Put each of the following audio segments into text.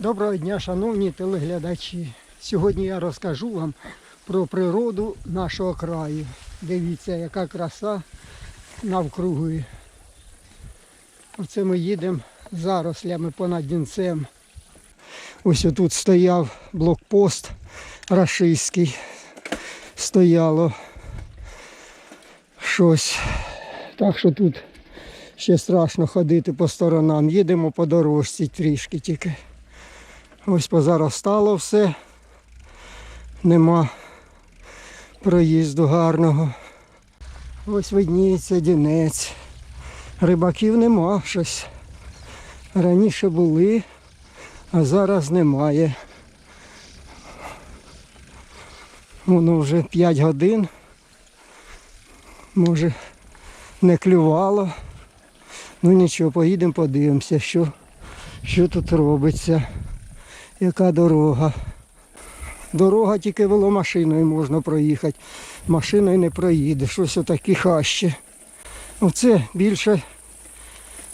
Доброго дня, шановні телеглядачі. Сьогодні я розкажу вам про природу нашого краю. Дивіться, яка краса навкруги. Оце ми їдемо зарослями понад Дінцем. Ось отут стояв блокпост рашистський. Стояло щось. Так що тут ще страшно ходити по сторонам. Їдемо по дорожці трішки тільки. Ось позаростало все. Нема проїзду гарного. Ось видніється дінець. Рибаків нема щось. Раніше були, а зараз немає. Воно вже 5 годин. Може не клювало. Ну нічого, поїдемо подивимося, що, що тут робиться яка дорога. Дорога тільки веломашиною можна проїхати. Машиною не проїдеш. Щось отакі хащі. Оце більше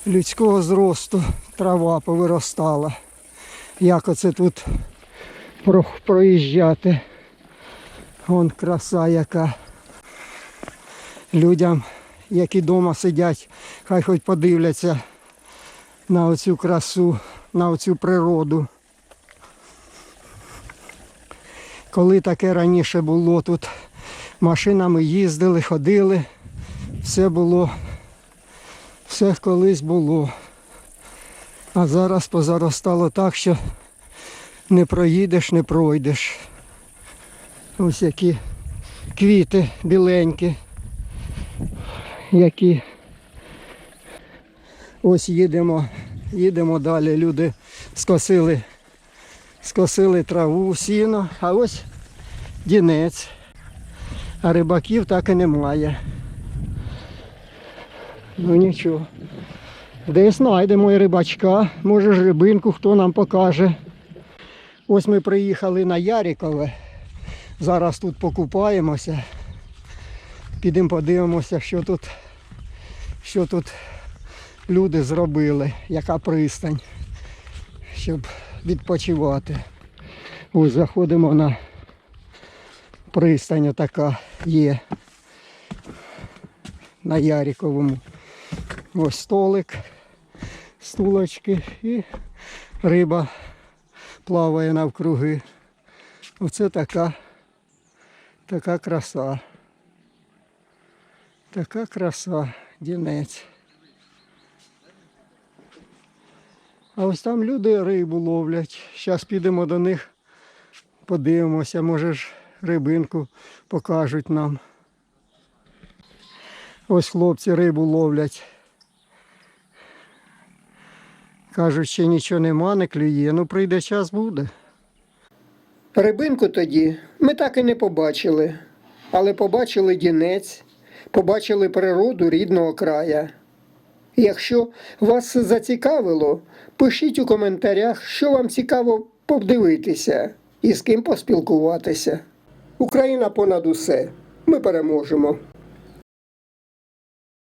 людського зросту трава повиростала. Як оце тут проїжджати. Вон краса яка. Людям, які вдома сидять, хай хоч подивляться на оцю красу, на оцю природу. Коли таке раніше було, тут машинами їздили, ходили, все було, все колись було. А зараз позаростало так, що не проїдеш, не пройдеш. Ось які квіти біленькі, які ось їдемо, їдемо далі. Люди скосили скосили траву, сіно, а ось дінець. А рибаків так і немає. Ну нічого. Десь знайдемо і рибачка, може ж рибинку хто нам покаже. Ось ми приїхали на Ярикове. Зараз тут покупаємося. Підемо подивимося, що тут, що тут люди зробили, яка пристань, щоб відпочивати. Ось заходимо на пристань така є на Яриковому. Ось столик, стулочки і риба плаває навкруги. Оце така, така краса. Така краса, дінець. А ось там люди рибу ловлять. Зараз підемо до них, подивимося, може ж рибинку покажуть нам. Ось хлопці рибу ловлять. Кажуть, ще нічого нема, не клює. Ну прийде час буде. Рибинку тоді ми так і не побачили, але побачили дінець, побачили природу рідного края. Якщо вас зацікавило, пишіть у коментарях, що вам цікаво подивитися і з ким поспілкуватися. Україна понад усе. Ми переможемо.